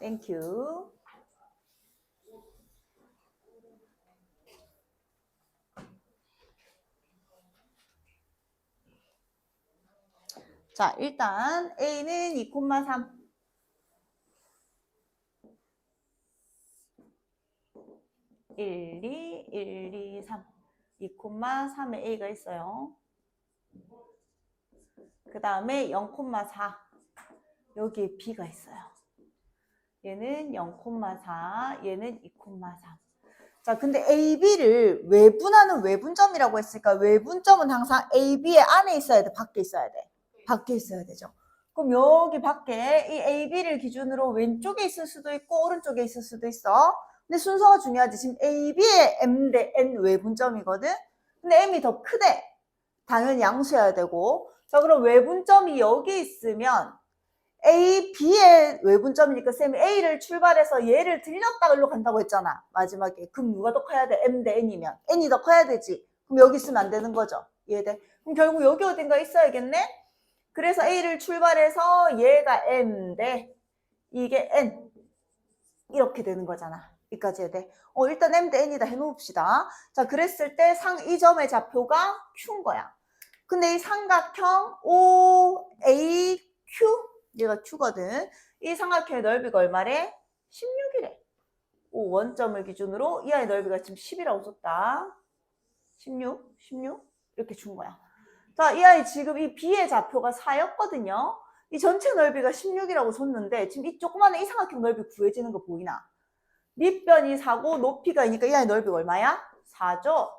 땡큐. 자, 일단 A는 2,3. 1, 2, 1, 2, 3. 2,3에 A가 있어요. 그 다음에 0,4. 여기에 B가 있어요. 얘는 0,4, 얘는 2,3. 자, 근데 AB를 외분하는 외분점이라고 했으니까 외분점은 항상 AB의 안에 있어야 돼, 밖에 있어야 돼. 밖에 있어야 되죠. 그럼 여기 밖에 이 AB를 기준으로 왼쪽에 있을 수도 있고 오른쪽에 있을 수도 있어. 근데 순서가 중요하지. 지금 AB의 M 대 N 외분점이거든. 근데 M이 더 크대. 당연히 양수해야 되고. 자, 그럼 외분점이 여기 있으면 A, B의 외분점이니까 쌤이 A를 출발해서 얘를 들렸다 일로 간다고 했잖아. 마지막에. 그럼 누가 더 커야 돼? M 대 N이면. N이 더 커야 되지. 그럼 여기 있으면 안 되는 거죠. 이해돼? 그럼 결국 여기 어딘가 있어야겠네? 그래서 A를 출발해서 얘가 M 대 이게 N. 이렇게 되는 거잖아. 여기까지 해야 돼. 어, 일단 M 대 N이다 해놓읍시다. 자, 그랬을 때 상 이 점의 좌표가 Q인 거야. 근데 이 삼각형 OAQ 얘가 Q거든. 이 삼각형의 넓이가 얼마래? 16이래. 오, 원점을 기준으로 이 아이 넓이가 지금 10이라고 썼다. 16, 16 이렇게 준 거야. 자, 이 아이 지금 이 B의 좌표가 4였거든요. 이 전체 넓이가 16이라고 줬는데 지금 이 조그마한 이 삼각형 넓이 구해지는 거 보이나? 밑변이 4고 높이가 이니까 이 아이 넓이가 얼마야? 4죠?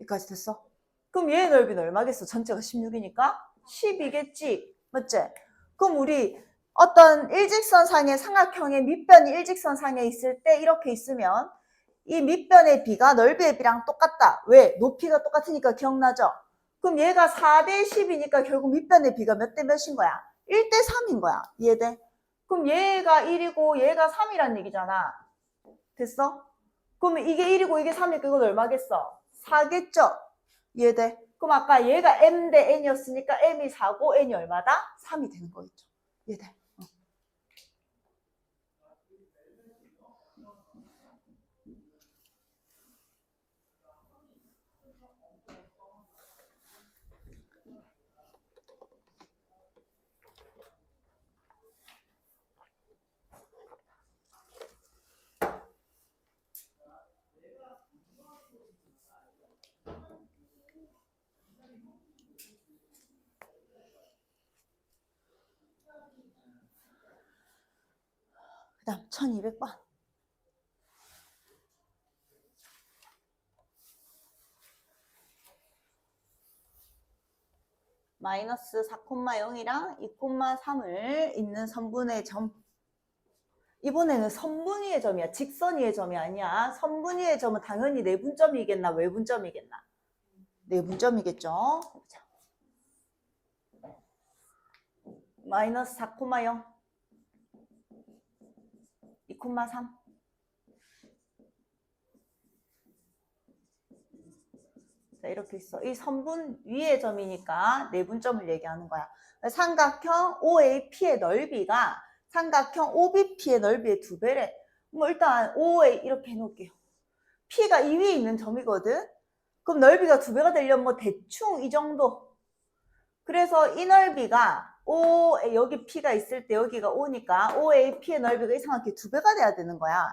여기까지 됐어. 그럼 얘의 넓이는 얼마겠어? 전체가 16이니까 10이겠지. 맞지? 그럼 우리 어떤 일직선상의 삼각형의 밑변이 일직선상에 있을 때 이렇게 있으면 이 밑변의 비가 넓이의 비랑 똑같다. 왜? 높이가 똑같으니까 기억나죠? 그럼 얘가 4대 10이니까 결국 밑변의 비가 몇 대 몇인 거야? 1대 3인 거야. 이해돼? 그럼 얘가 1이고 얘가 3이란 얘기잖아. 됐어? 그러면 이게 1이고 이게 3이니까 이건 얼마겠어? 4겠죠? 이해돼? 그럼 아까 얘가 m 대 n이었으니까 m이 4고 n이 얼마다? 3이 되는 거겠죠. 이해 다음 1200번. 마이너스 4,0이랑 2,3을 있는 선분의 점. 이번에는 선분위의 점이야. 직선위의 점이 아니야. 선분위의 점은 당연히 내분점이겠나 외분점이겠나? 내분점이겠죠. 자. 마이너스 4,0 2,3 자, 이렇게 있어. 이 선분 위의 점이니까 내분점을 얘기하는 거야. 삼각형 OAP의 넓이가 삼각형 OBP의 넓이의 두 배래. 뭐 일단 OA 이렇게 해놓을게요. P가 이 위에 있는 점이거든. 그럼 넓이가 두 배가 되려면 뭐 대충 이 정도. 그래서 이 넓이가 O 여기 P가 있을 때 여기가 O니까 OAP의 넓이가 이 삼각형의 두 배가 돼야 되는 거야.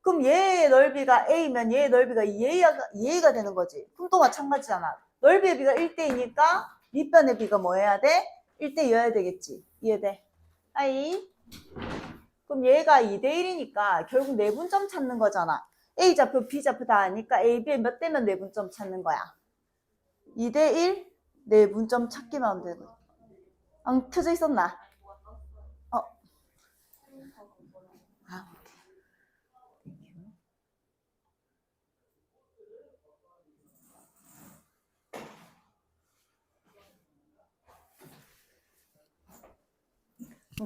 그럼 얘의 넓이가 A면 얘의 넓이가 2A가, 2A가 되는 거지. 그럼 또 마찬가지잖아. 넓이의 비가 1대이니까 밑변의 비가 뭐 해야 돼? 1대여야 되겠지. 이해돼? 아이. 그럼 얘가 2대1이니까 결국 내분점 찾는 거잖아. A 좌표, B 좌표 다 아니까 A, B의 몇 대면 내분점 찾는 거야? 2대1 내분점 찾기만 하면 되는 거야. 안 켜져 있었나? 어. 아, 오케이.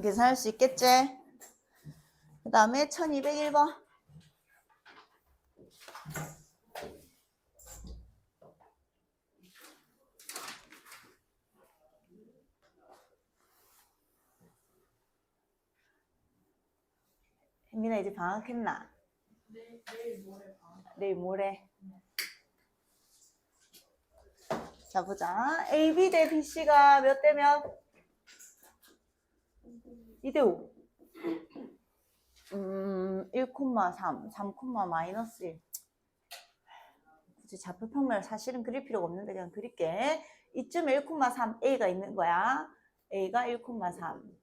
계산할 수 있겠지? 그 다음에 1201번. 민아 이제 방학했나? 내일 모레 방. 내일 모레. 자 보자. AB 대 BC가 몇 대면? 2대 5. 음, 1,3, 3, 마이너스 1. 굳이 좌표 평면을 사실은 그릴 필요가 없는데 그냥 그릴게. 이쯤에 1,3 A가 있는 거야. A가 1,3.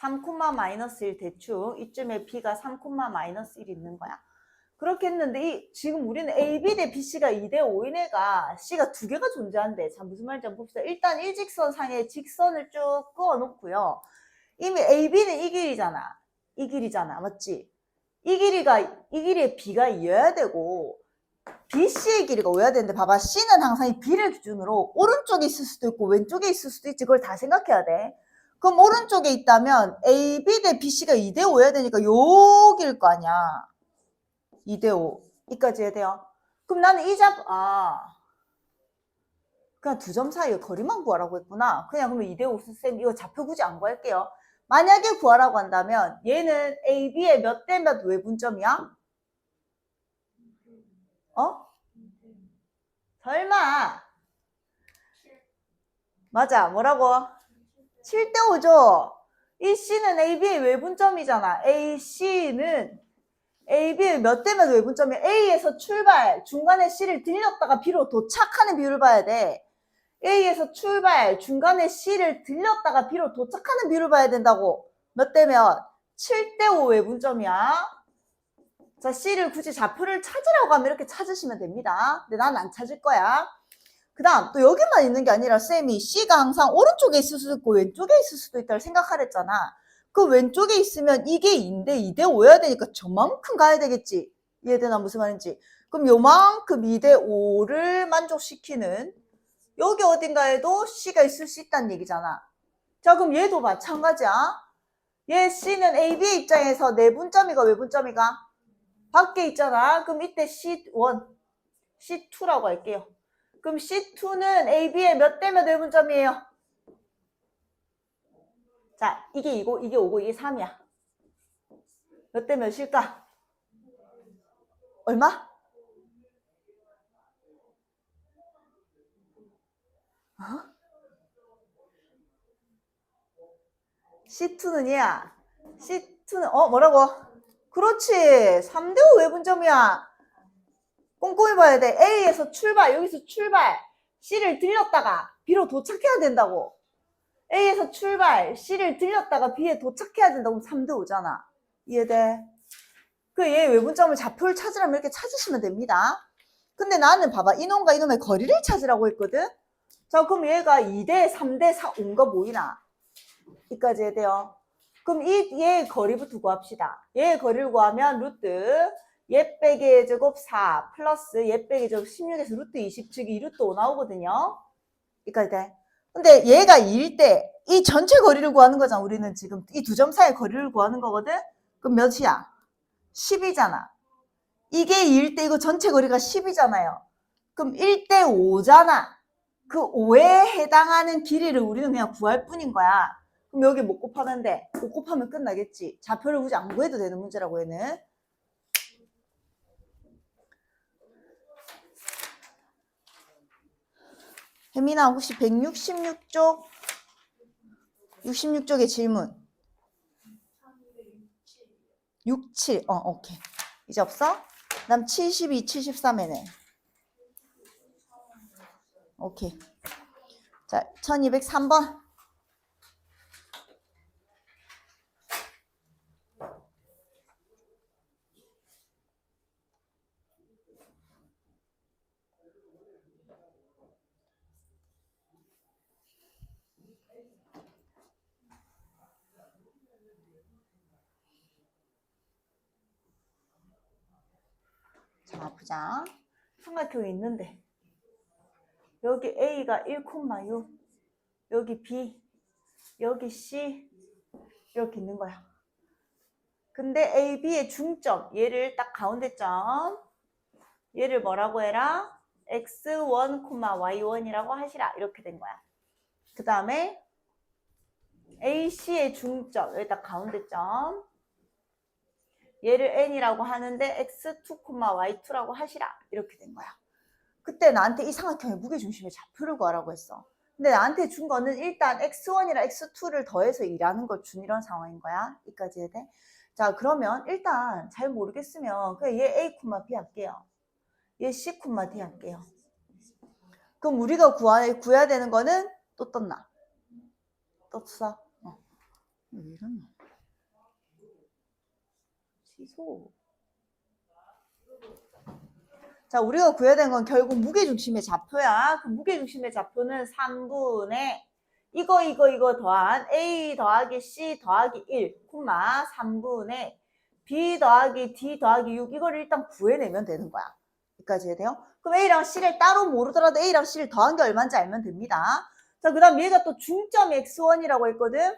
3, 마이너스 1 대충 이쯤에 B가 3, 마이너스 1 있는 거야. 그렇게 했는데 이, 지금 우리는 AB 대 BC가 2대 5인 애가 C가 두 개가 존재한대. 자 무슨 말인지 한번 봅시다. 일단 일직선 상에 직선을 쭉 그어 놓고요. 이미 AB는 이 길이잖아. 이 길이잖아. 맞지? 이 길이가 이 길이에 B가 2여야 되고 BC의 길이가 5여야 되는데 봐봐. C는 항상 이 B를 기준으로 오른쪽에 있을 수도 있고 왼쪽에 있을 수도 있지. 그걸 다 생각해야 돼. 그럼 오른쪽에 있다면 AB 대 BC가 2대 5여야 되니까 여기일 거 아니야. 2대 5 이까지 해야 돼요. 그럼 나는 이 잡, 아. 그냥 두 점 사이의 거리만 구하라고 했구나. 그냥 그러면 2대 5 쌤 이거 좌표 굳이 안 구할게요. 만약에 구하라고 한다면 얘는 AB의 몇 대 몇 외분점이야? 어? 설마. 맞아. 뭐라고? 7대 5죠. 이 C는 AB의 외분점이잖아. AC는 AB의 몇 대면 외분점이 A에서 출발, 중간에 C를 들렸다가 B로 도착하는 비율을 봐야 돼. A에서 출발, 중간에 C를 들렸다가 B로 도착하는 비율을 봐야 된다고. 몇 대면? 7대5 외분점이야. 자, C를 굳이 좌표를 찾으라고 하면 이렇게 찾으시면 됩니다. 근데 난 안 찾을 거야. 그 다음, 또 여기만 있는 게 아니라 쌤이 C가 항상 오른쪽에 있을 수도 있고 왼쪽에 있을 수도 있다고 생각하랬잖아. 그 왼쪽에 있으면 이게 2인데 2대 5여야 되니까 저만큼 가야 되겠지. 이해되나 무슨 말인지. 그럼 요만큼 2대 5를 만족시키는 여기 어딘가에도 C가 있을 수 있다는 얘기잖아. 자 그럼 얘도 마찬가지야. 얘 C는 AB의 입장에서 내분점이가 외분점이가 밖에 있잖아. 그럼 이때 C1, C2라고 할게요. 그럼 C2는 AB의 몇 대몇 외분점이에요? 자, 이게 2고, 이게 5고, 이게 3이야. 몇 대 몇일까? 얼마? 어? C2는 얘야. C2는, 어, 뭐라고? 그렇지. 3대5 외분점이야. 꼼꼼히 봐야 돼. A에서 출발, 여기서 출발. C를 들렸다가 B로 도착해야 된다고. A에서 출발, C를 들렸다가 B에 도착해야 된다고 그럼 3대 5잖아. 이해돼? 그얘 외분점을 좌표를 찾으라면 이렇게 찾으시면 됩니다. 근데 나는 봐봐. 이놈과 이놈의 거리를 찾으라고 했거든? 자, 그럼 얘가 2대, 3대, 4, 5가 보이나? 이까지 해야 돼요. 그럼 이, 얘의 거리부터 구합시다. 얘의 거리를 구하면 루트, 얘 빼기 제곱 4 플러스 얘 빼기 제곱 16에서 루트 20, 즉 2루트 5 나오거든요. 이까지 돼. 근데 얘가 2일 때 이 전체 거리를 구하는 거잖아. 우리는 지금 이 두 점 사이의 거리를 구하는 거거든. 그럼 몇이야? 10이잖아. 이게 2일 때 이거 전체 거리가 10이잖아요. 그럼 1대 5잖아. 그 5에 해당하는 길이를 우리는 그냥 구할 뿐인 거야. 그럼 여기 못 곱하면 돼. 못 곱하면 끝나겠지. 좌표를 굳이 안 구해도 되는 문제라고 얘는. 혜민아 혹시 166쪽 66쪽의 질문 67, 어, 오케이. 이제 없어? 그 다음 72, 73에는. 오케이. 자, 1203번. 자, 보자. 삼각형이 있는데 여기 A가 1,6 여기 B 여기 C 이렇게 있는 거야. 근데 A, B의 중점 얘를 딱 가운데 점 얘를 뭐라고 해라? X1, Y1이라고 하시라 이렇게 된 거야. 그 다음에 AC의 중점 여기 딱 가운데 점 얘를 n이라고 하는데 x2, y2라고 하시라. 이렇게 된 거야. 그때 나한테 이 삼각형의 무게중심의 좌표를 구하라고 했어. 근데 나한테 준 거는 일단 x1이랑 x2를 더해서 일하는 걸 준 이런 상황인 거야. 이까지 해야 돼? 자, 그러면 일단 잘 모르겠으면 그냥 얘 a, b 할게요. 얘 c, d 할게요. 그럼 우리가 구하, 구해야 되는 거는 또 떴나? 떴어. 어. 왜 이러냐? 취소. 자, 우리가 구해야 되는 건 결국 무게중심의 좌표야. 그 무게중심의 좌표는 3분의 이거, 이거, 이거 더한 A 더하기 C 더하기 1, 콤마 3분의 B 더하기 D 더하기 6 이거를 일단 구해내면 되는 거야. 여기까지 해야 돼요? 그럼 A랑 C를 따로 모르더라도 A랑 C를 더한 게 얼마인지 알면 됩니다. 자, 그 다음 얘가 또 중점 X1이라고 했거든?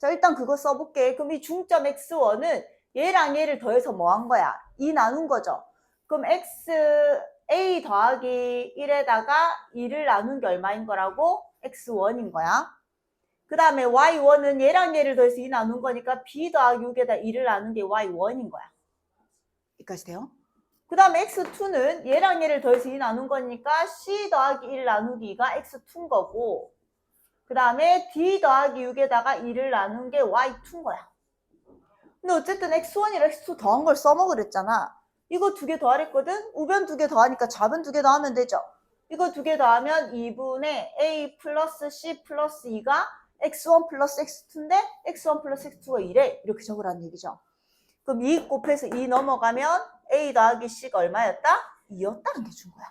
자, 일단 그거 써볼게. 그럼 이 중점 X1은 얘랑 얘를 더해서 뭐 한 거야? 2 나눈 거죠. 그럼 X, A 더하기 1에다가 2를 나눈 게 얼마인 거라고? X1인 거야. 그 다음에 Y1은 얘랑 얘를 더해서 2 나눈 거니까 B 더하기 6에다 2를 나눈 게 Y1인 거야. 여기까지 돼요? 그 다음에 X2는 얘랑 얘를 더해서 2 나눈 거니까 C 더하기 1 나누기 2가 X2인 거고 그 다음에 D 더하기 6에다가 2를 나눈 게 Y2인 거야. 근데 어쨌든 X1이랑 X2 더한 걸 써먹으랬잖아. 이거 두 개 더하랬거든? 우변 두 개 더하니까 좌변 두 개 더하면 되죠. 이거 두 개 더하면 2분의 A 플러스 C 플러스 2가 X1 플러스 X2인데 X1 플러스 X2가 2래. 이렇게 적으라는 얘기죠. 그럼 2 곱해서 2 넘어가면 A 더하기 C가 얼마였다? 2였다는 게 준 거야.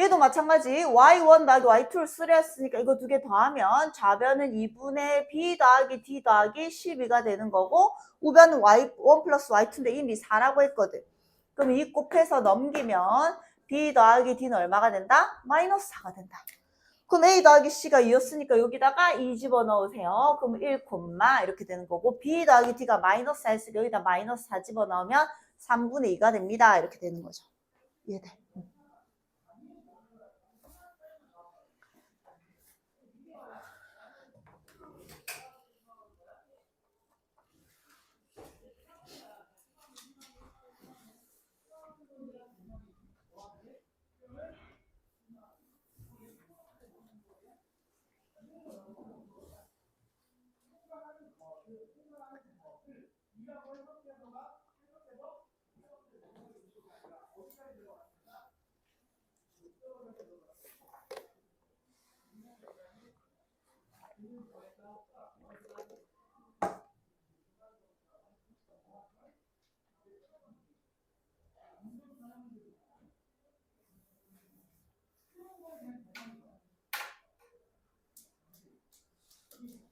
얘도 마찬가지 Y1 더하기 Y2를 쓰랬으니까 이거 두 개 더하면 좌변은 2분의 B 더하기 D 더하기 12가 되는 거고 우변은 Y1 플러스 Y2인데 이미 4라고 했거든. 그럼 2 곱해서 넘기면 B 더하기 D는 얼마가 된다? 마이너스 4가 된다. 그럼 A 더하기 C가 2였으니까 여기다가 2 집어넣으세요. 그럼 1, 이렇게 되는 거고 B 더하기 D가 마이너스 4였으니까 여기다 마이너스 4 집어넣으면 3분의 2가 됩니다. 이렇게 되는 거죠. 이해돼? 응.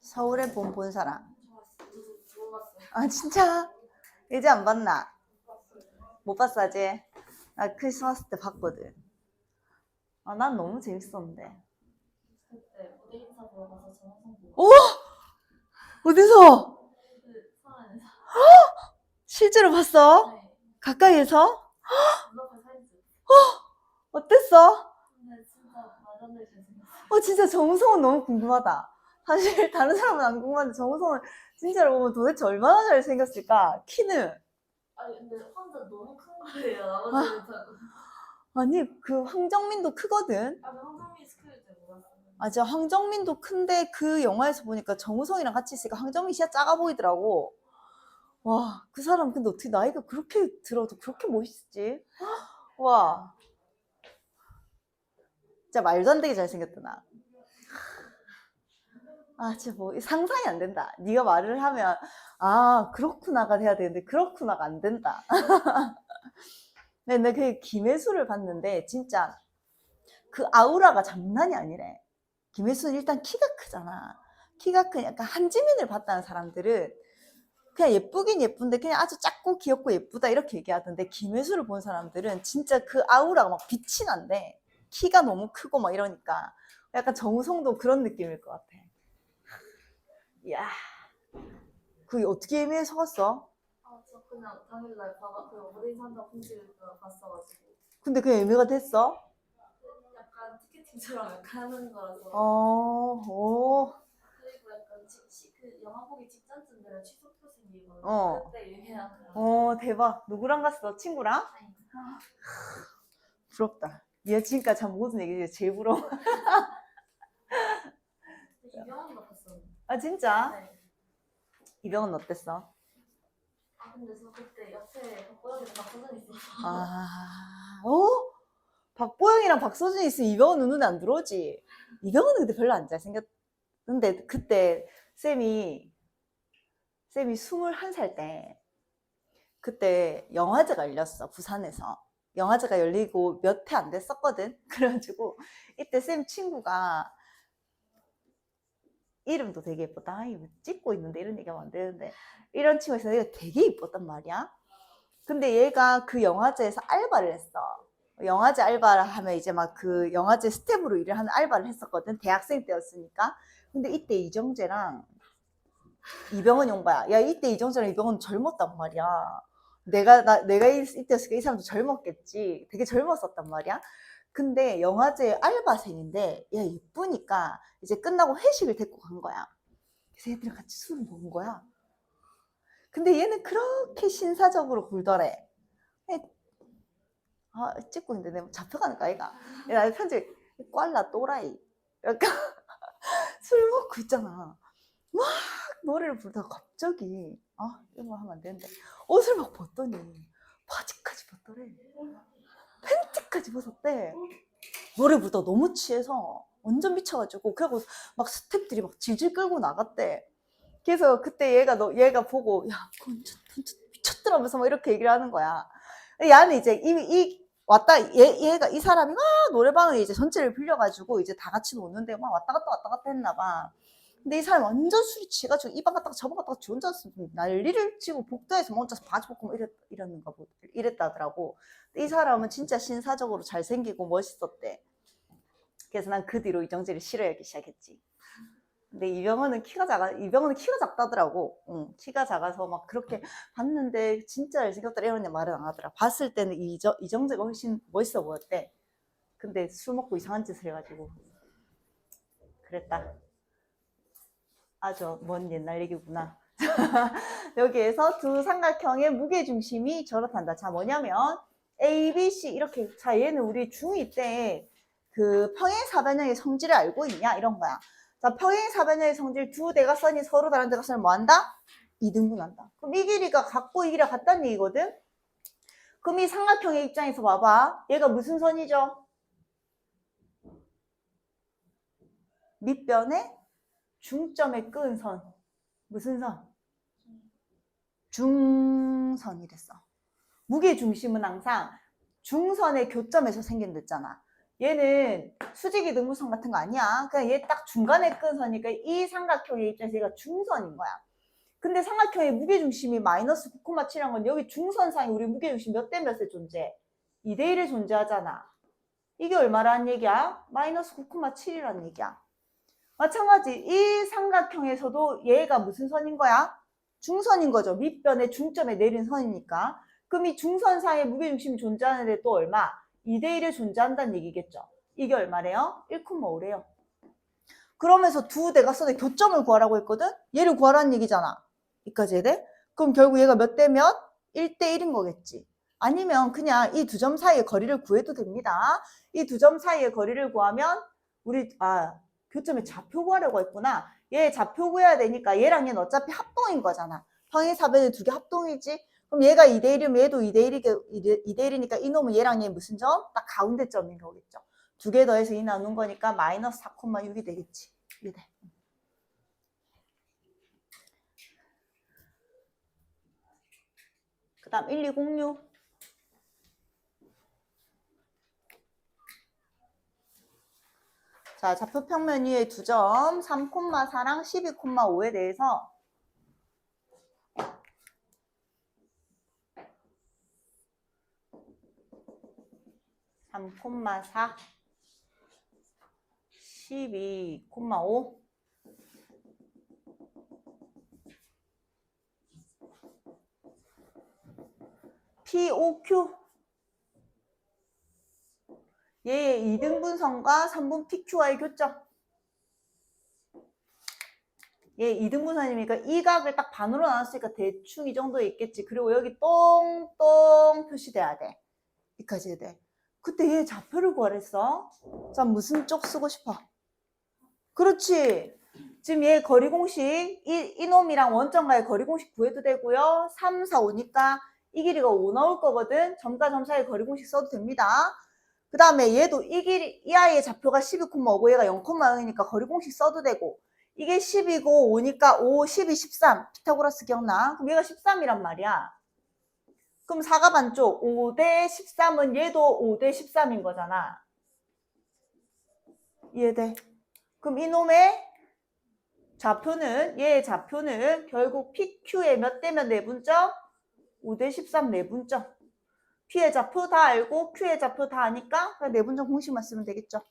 서울에 본본 사람. 아 진짜? 이제 안 봤나? 못 봤어 아직? 나 크리스마스 때 봤거든. 아 난 너무 재밌었는데. 가서 정성 보고 오! 어디서? 그 서울에서 실제로 봤어? 네 가까이에서? 블로그 사진 찍 어땠어? 근데 진짜 어 진짜 정우성은 너무 궁금하다. 사실 다른 사람은 안 궁금한데 정우성은 진짜로 보면 도대체 얼마나 잘생겼을까? 키는 아니 근데 혼자 너무 큰 거예요 나머지는 다 아니 그 황정민도 크거든. 아, 아, 진짜 황정민도 큰데 그 영화에서 보니까 정우성이랑 같이 있으니까 황정민 씨가 작아 보이더라고. 와, 그 사람 근데 어떻게 나이가 그렇게 들어도 그렇게 멋있지? 와. 진짜 말도 안 되게 잘생겼다, 나. 아, 진짜 뭐 상상이 안 된다. 네가 말을 하면 아, 그렇구나가 돼야 되는데 그렇구나가 안 된다. 근데 그 김혜수를 봤는데 진짜 그 아우라가 장난이 아니래. 김혜수는 일단 키가 크잖아. 키가 큰 약간 한지민을 봤다는 사람들은 그냥 예쁘긴 예쁜데 그냥 아주 작고 귀엽고 예쁘다 이렇게 얘기하던데 김혜수를 본 사람들은 진짜 그 아우라가 막 빛이 난대. 키가 너무 크고 막 이러니까 약간 정우성도 그런 느낌일 것 같아. 이야, 그게 어떻게 예매에 속았어? 아 저 그냥 당일날 봐가 그 인사 한다고 공지를 봤어가지고 근데 그 예매가 됐어? 약간 하는 거라서 어, 오. 그리고 약간 지, 시, 그 영화 보기 직전쯤 취소 표시 이 어. 그때 유행한 어, 대박. 누구랑 갔어? 친구랑? 부럽다. 얘 지금까지 한 모든 얘기 중에 제일 부러워. 이병헌도 봤었는데. 아, 진짜? 네. 이병헌 어땠어? 아 근데 저 그때 옆에 박보영이랑 박서준 있어요. 아, 어? 박보영이랑 박서준이 있으면 이병헌 눈에 안 들어오지. 이병헌은 근데 별로 안 잘생겼는데 그때 쌤이 쌤이 21살 때 그때 영화제가 열렸어 부산에서 영화제가 열리고 몇해안 됐었거든 그래가지고 이때 쌤 친구가 이름도 되게 아, 이거 찍고 있는데 이런 얘기하면 안 되는데 이런 친구가 있어 얘가 되게 이뻤단 말이야 근데 얘가 그 영화제에서 알바를 했어. 영화제 알바를 하면 이제 막 그 영화제 스텝으로 일을 하는 알바를 했었거든. 대학생 때였으니까. 근데 이때 이정재랑 이병헌이 온 거야. 야, 이때 이정재랑 이병헌 젊었단 말이야. 내가, 나, 내가 이- 이때였으니까 이 사람도 젊었겠지. 되게 젊었었단 말이야. 근데 영화제 알바생인데, 야, 예쁘니까 이제 끝나고 회식을 데리고 간 거야. 그래서 얘들이랑 같이 술을 먹은 거야. 근데 얘는 그렇게 신사적으로 굴더래. 에, 아, 찍고 있는데 내가 잡혀가는 거 아이가? 야, 편지, 꽐라 또라이. 약간 술 먹고 있잖아. 막 노래를 부르다가 갑자기, 아, 이런 거 하면 안 되는데. 옷을 막 벗더니 바지까지 벗더래. 팬티까지 벗었대. 노래 부르다가 너무 취해서 완전 미쳐가지고 그래고 막 스탭들이 막 질질 끌고 나갔대. 그래서 그때 얘가 너 얘가 보고 야 완전 미쳤더라면서 막 이렇게 얘기를 하는 거야. 얘는 이제 이미 이 왔다 얘 얘가 이 사람이 막 노래방을 이제 전체를 빌려가지고 이제 다 같이 노는데 막 왔다 갔다 왔다 갔다 했나 봐. 근데 이 사람이 완전 술이 취해가지고 이방 갔다가 저방 갔다가 지 혼자 난리를 치고 복도에서 막 혼자서 바지 벗고 막 이랬, 이랬는가 보 이랬다더라고. 이 사람은 진짜 신사적으로 잘생기고 멋있었대. 그래서 난 그 뒤로 이정재를 싫어하기 시작했지. 근데 이병헌은 키가 작아, 이병헌은 키가 작다더라고. 응, 키가 작아서 막 그렇게 봤는데 진짜 잘생겼더라 이런 말은 안 하더라. 봤을 때는 이정, 이정재가 훨씬 멋있어 보였대. 근데 술 먹고 이상한 짓을 해가지고. 그랬다. 아주 먼 옛날 얘기구나. 여기에서 두 삼각형의 무게 중심이 저렇단다. 자, 뭐냐면 A, B, C 이렇게 자 얘는 우리 중2 때 그 평행 사변형의 성질을 알고 있냐 이런 거야. 자, 평행 사변형의 성질 두 대각선이 서로 다른 대각선을 뭐 한다? 이등분한다. 그럼 이 길이가 같고 이 길이가 같다는 얘기거든? 그럼 이 삼각형의 입장에서 봐봐. 얘가 무슨 선이죠? 밑변에 중점에 끄은 선. 무슨 선? 중선이랬어. 무게 중심은 항상 중선의 교점에서 생긴댔잖아. 얘는 수직이 등분선 같은 거 아니야. 그냥 얘 딱 중간에 끈 선이니까 이 삼각형의 입장에서 얘가 중선인 거야. 근데 삼각형의 무게중심이 마이너스 9,7이란 건 여기 중선상에 우리 무게중심 몇 대 몇에 존재? 2대 1에 존재하잖아. 이게 얼마라는 얘기야? 마이너스 9,7이라는 얘기야. 마찬가지 이 삼각형에서도 얘가 무슨 선인 거야? 중선인 거죠. 밑변의 중점에 내린 선이니까. 그럼 이 중선상에 무게중심이 존재하는데 또 얼마? 2대1에 존재한다는 얘기겠죠. 이게 얼마래요? 1,5래요. 그러면서 두 대각선의 교점을 구하라고 했거든? 얘를 구하라는 얘기잖아. 해야 돼? 그럼 결국 얘가 몇대 몇? 1대1인 거겠지. 아니면 그냥 이 두 점 사이의 거리를 구해도 됩니다. 이 두 점 사이의 거리를 구하면 우리 아 교점의 좌표 구하려고 했구나. 얘 좌표 구해야 되니까 얘랑 얘는 어차피 합동인 거잖아. 평행사변의 두 개 합동이지. 그럼 얘가 2대1이면 얘도 2대1, 2대1이니까 이놈은 얘랑 얘 무슨 점? 딱 가운데 점인 거겠죠. 두 개 더해서 이 나눈 거니까 마이너스 4,6이 되겠지. 돼. 그 다음 1206. 자, 좌표 평면 위에 두 점, 3,4랑 12,5에 대해서 3,4 12,5 POQ 얘의 2등분선과 3분 PQ와의 교점 얘 2등분선이니까 이 각을 딱 반으로 나눴으니까 대충 이 정도 있겠지. 그리고 여기 똥똥 표시돼야 돼. 여기까지 돼. 그때 얘 좌표를 구하랬어. 자, 무슨 쪽 쓰고 싶어? 그렇지. 지금 얘 거리 공식, 이, 이놈이랑 원점 과의 거리 공식 구해도 되고요. 3, 4, 5니까 이 길이가 5 나올 거거든. 점과 점 사이 거리 공식 써도 됩니다. 그 다음에 얘도 이 길이, 이 아이의 좌표가 12,5고 얘가 0,0이니까 거리 공식 써도 되고 이게 10이고 5니까 5, 12, 13. 피타고라스 기억나? 그럼 얘가 13이란 말이야. 그럼 4가 반쪽 5대 13은 얘도 5대 13인 거잖아. 이해돼? 그럼 이놈의 좌표는 얘의 좌표는 결국 PQ의 몇 대면 내분점? 5대 13 내분점. P의 좌표 다 알고 Q의 좌표 다 아니까 내분점 공식만 쓰면 되겠죠.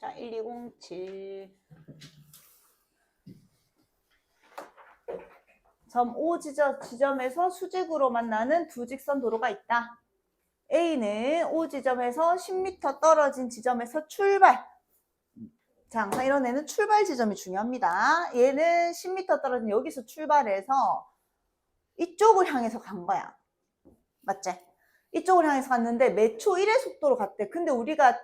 자, 1207. 점 O 지점, 지점에서 수직으로 만나는 두 직선 도로가 있다. A는 O 지점에서 10m 떨어진 지점에서 출발. 자, 항상 이런 애는 출발 지점이 중요합니다. 얘는 10m 떨어진 여기서 출발해서 이쪽을 향해서 간 거야. 맞지? 이쪽을 향해서 갔는데 몇초 1의 속도로 갔대. 근데 우리가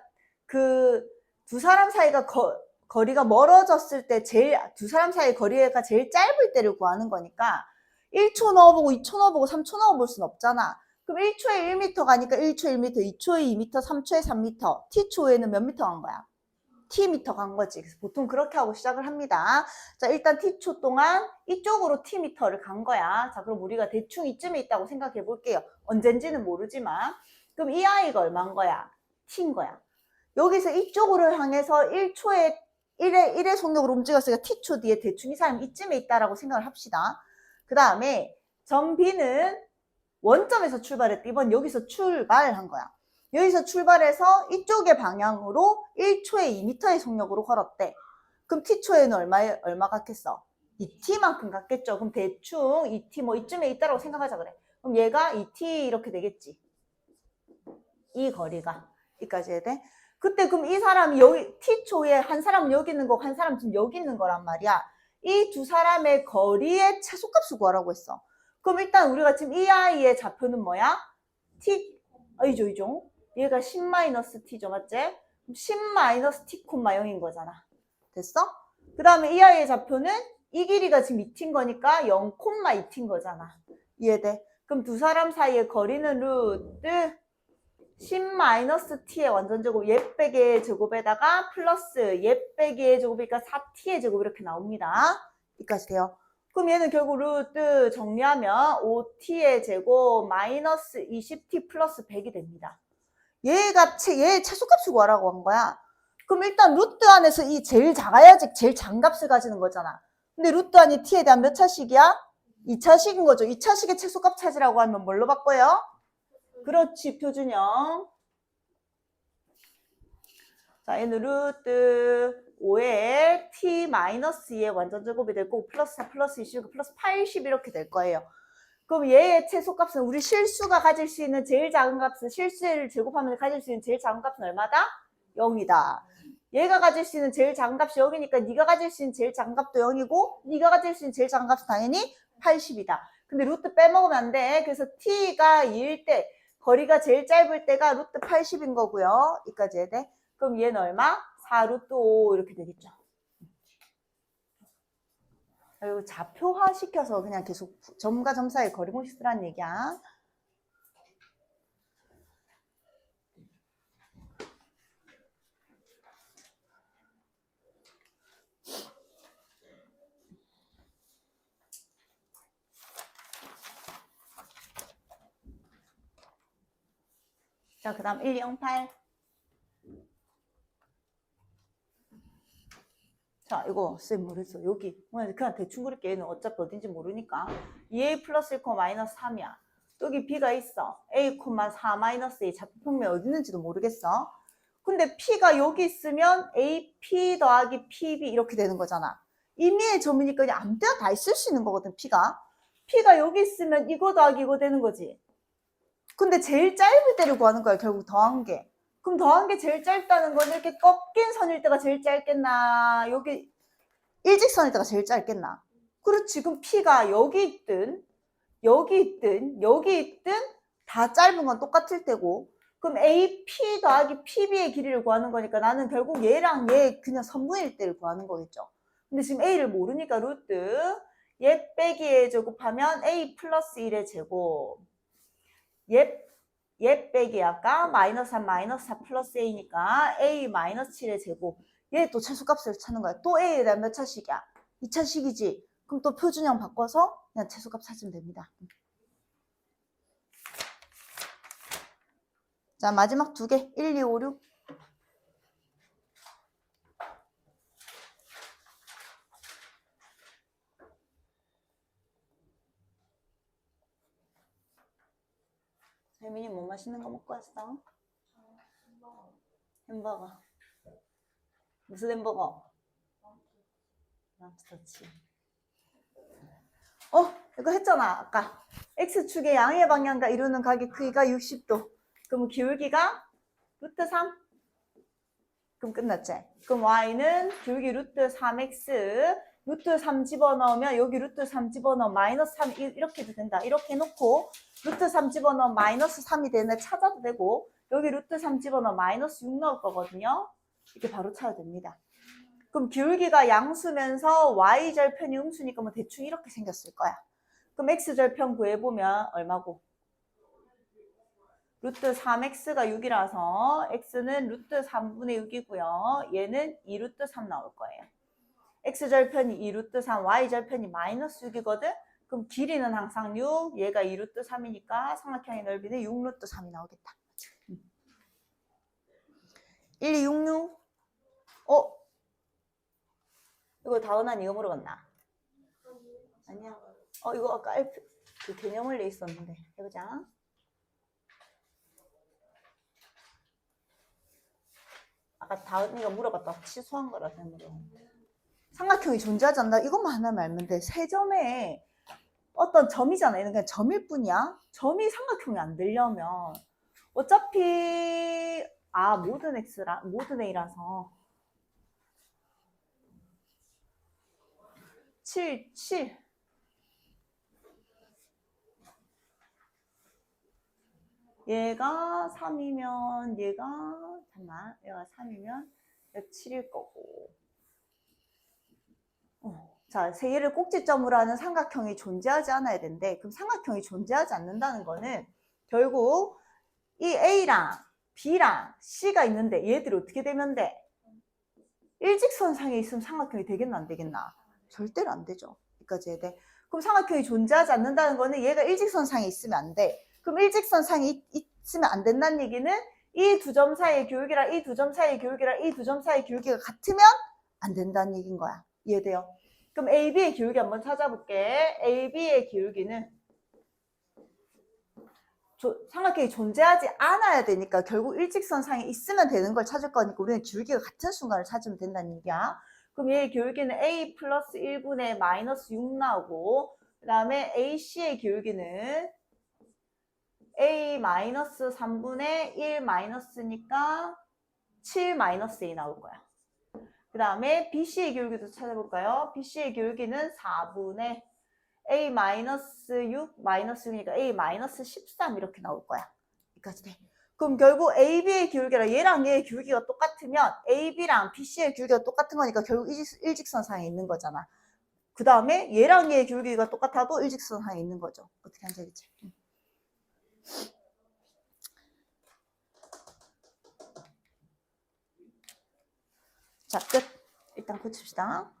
그 두 사람 사이가 거, 거리가 멀어졌을 때 제일 두 사람 사이 거리가 제일 짧을 때를 구하는 거니까 1초 넣어보고 2초 넣어보고 3초 넣어볼 순 없잖아. 그럼 1초에 1m 가니까 1초에 1m, 2초에 2m, 3초에 3m, t초에는 몇 미터 간 거야? t미터 간 거지. 그래서 보통 그렇게 하고 시작을 합니다. 자, 일단 t초 동안 이쪽으로 t미터를 간 거야. 자, 그럼 우리가 대충 이쯤에 있다고 생각해 볼게요. 언젠지는 모르지만. 그럼 이 아이가 얼마인 거야? t인 거야. 여기서 이쪽으로 향해서 1초에 1의, 1의 속력으로 움직였으니까 t초 뒤에 대충 이 사람 이쯤에 있다라고 생각을 합시다. 그 다음에 점 B는 원점에서 출발했대. 이번 여기서 출발한 거야. 여기서 출발해서 이쪽의 방향으로 1초에 2m의 속력으로 걸었대. 그럼 t초에는 얼마에, 얼마 갔겠어? 2t만큼 갔겠죠. 그럼 대충 2t 뭐 이쯤에 있다라고 생각하자 그래. 그럼 얘가 2t 이렇게 되겠지. 이 거리가. 여기까지 해야 돼. 그때 그럼 이 사람이 여기 t초에 한 사람은 여기 있는 거고 한 사람은 지금 여기 있는 거란 말이야. 이 두 사람의 거리의 최소값을 구하라고 했어. 그럼 일단 우리가 지금 이 아이의 좌표는 뭐야? t 아이죠 이죠. 얘가 10-t죠 맞지? 10-t, 0인 거잖아. 됐어? 그 다음에 이 아이의 좌표는 이 길이가 지금 2t인 거니까 0,2t인 거잖아. 이해돼? 그럼 두 사람 사이의 거리는 루트 10-t의 완전 제곱 예 빼기의 제곱에다가 플러스 예 빼기의 제곱이니까 4t의 제곱 이렇게 나옵니다. 여기까지 돼요. 그럼 얘는 결국 루트 정리하면 5t의 제곱 마이너스 20t 플러스 100이 됩니다. 얘가 채, 얘의 최소값을 구하라고 한 거야. 그럼 일단 루트 안에서 이 제일 작아야지 제일 작은 값을 가지는 거잖아. 근데 루트 안이 t에 대한 몇 차식이야? 2차식인 거죠. 2차식의 최소값 찾으라고 하면 뭘로 바꿔요? 그렇지, 표준형. 자, 얘는 루트 5에 t-2의 완전 제곱이 될 거고 플러스 4 플러스 20 플러스 80 이렇게 될 거예요. 그럼 얘의 최소값은 우리 실수가 가질 수 있는 제일 작은 값은 실수를 제곱하면 가질 수 있는 제일 작은 값은 얼마다? 0이다. 얘가 가질 수 있는 제일 작은 값이 0이니까 네가 가질 수 있는 제일 작은 값도 0이고 네가 가질 수 있는 제일 작은 값은 당연히 80이다. 근데 루트 빼먹으면 안 돼. 그래서 t가 2일 때 거리가 제일 짧을 때가 루트 80인 거고요. 여기까지 해야 돼. 그럼 얘는 얼마? 4 루트 5 이렇게 되겠죠. 그리고 좌표화 시켜서 그냥 계속 점과 점 사이 거리 공식 쓰라는 얘기야. 자, 그 다음 108. 자, 이거 쌤 모르겠어. 여기. 그냥 대충 그릴게. 얘는 어차피 어딘지 모르니까. 2a 플러스 1, 마이너스 3이야. 여기 b가 있어. a, 4 마이너스 a 좌표평면 어디 있는지도 모르겠어. 근데 P가 여기 있으면 AP 더하기 PB 이렇게 되는 거잖아. 임의의 점이니까 그냥 아무 때나 다 있을 수 있는 거거든, P가. P가 여기 있으면 이거 더하기 이거 되는 거지. 근데 제일 짧을 때를 구하는 거야, 결국 더한 게. 그럼 더한 게 제일 짧다는 건 이렇게 꺾인 선일 때가 제일 짧겠나? 여기 일직선일 때가 제일 짧겠나? 그렇지. 그럼 P가 여기 있든, 여기 있든, 여기 있든 다 짧은 건 똑같을 테고, 그럼 AP 더하기 PB의 길이를 구하는 거니까 나는 결국 얘랑 얘 그냥 선분일 때를 구하는 거겠죠. 근데 지금 A를 모르니까 루트 얘 빼기 얘 제곱하면 A 플러스 1의 제곱 얘, 얘 빼기 아까 마이너스 3 마이너스 4 플러스 A니까 A 마이너스 7의 제곱 얘 또 최소값을 찾는 거야. 또 A에 대한 몇 차식이야? 2차식이지. 그럼 또 표준형 바꿔서 그냥 최소값 찾으면 됩니다. 자, 마지막 두 개. 1, 2, 5, 6. 재민이 뭐 맛있는 거 먹고 왔어? 햄버거. 무슨 햄버거? 랍스터치. 어, 이거 했잖아, 아까. X축의 양의 방향과 이루는 각의 크기가 60도. 그럼 기울기가 루트 3. 그럼 끝났지? 그럼 y는 기울기 루트 3x, 루트 3 집어넣으면 여기 루트 3 집어넣으면 마이너스 3 이- 이렇게 해도 된다. 이렇게 해놓고 루트 3 집어넣으면 마이너스 3이 되는데 찾아도 되고 여기 루트 3 집어넣으면 마이너스 6 나올 거거든요. 이렇게 바로 찾아도 됩니다. 그럼 기울기가 양수면서 y절편이 음수니까 뭐 대충 이렇게 생겼을 거야. 그럼 x절편 구해보면 얼마고? 루트 3x가 6이라서 x는 루트 3분의 6이고요. 얘는 2루트 3 나올 거예요. X절편이 2루트 3, y절편이 마이너스 6이거든? 그럼 길이는 항상 6, 얘가 2루트 3이니까 삼각형의 넓이는 6루트 3이 나오겠다. 음. 1, 2, 6, 6. 어? 이거 다은한 이거 물어봤나? 아니야. 어, 이거 아까 알프, 그 개념 원리 있었는데. 해보자. 아까 다은이가 물어봤다. 취소한 거라서 물어. 삼각형이 존재하지 않는다. 이것만 하나만 알면 돼. 세 점에 어떤 점이잖아. 얘는 그냥 점일 뿐이야. 점이 삼각형이 안 되려면 어차피 아 모든 x라 모든 a라서 7, 7. 얘가 3이면 얘가 잠깐만 얘가 3이면 얘가 7일 거고 어, 자, 세 개를 꼭지점으로 하는 삼각형이 존재하지 않아야 되는데 그럼 삼각형이 존재하지 않는다는 거는 결국 이 A랑 B랑 C가 있는데 얘들이 어떻게 되면 돼? 일직선상에 있으면 삼각형이 되겠나 안 되겠나? 절대로 안 되죠. 여기까지 해야 돼. 그럼 삼각형이 존재하지 않는다는 거는 얘가 일직선상에 있으면 안 돼. 그럼 일직선상에 있- 있으면 안 된다는 얘기는 이 두 점 사이의 기울기랑 이 두 점 사이의 기울기랑 이 두 점 사이의 기울기가 같으면 안 된다는 얘기인 거야. 이해돼요? 그럼 AB의 기울기 한번 찾아볼게. AB의 기울기는 조- 삼각형이 존재하지 않아야 되니까 결국 일직선상에 있으면 되는 걸 찾을 거니까 우리는 기울기가 같은 순간을 찾으면 된다는 얘기야. 그럼 얘의 기울기는 A 플러스 1분의 마이너스 6 나오고 그 다음에 AC의 기울기는 A 마이너스 3분의 1 마이너스니까 7 마이너스 A 나올 거야. 그 다음에 BC의 기울기도 찾아볼까요? BC의 기울기는 4분의 A 마이너스 6 마이너스 6이니까 A 마이너스 13 이렇게 나올 거야. 여기까지 돼. 그럼 결국 AB의 기울기랑 얘랑 얘의 기울기가 똑같으면 AB랑 BC의 기울기가 똑같은 거니까 결국 일직, 일직선상에 있는 거잖아. 그 다음에 얘랑 얘의 기울기가 똑같아도 일직선상에 있는 거죠. 어떻게 하는지 알겠지? 자, 끝. 일단 고칩시다.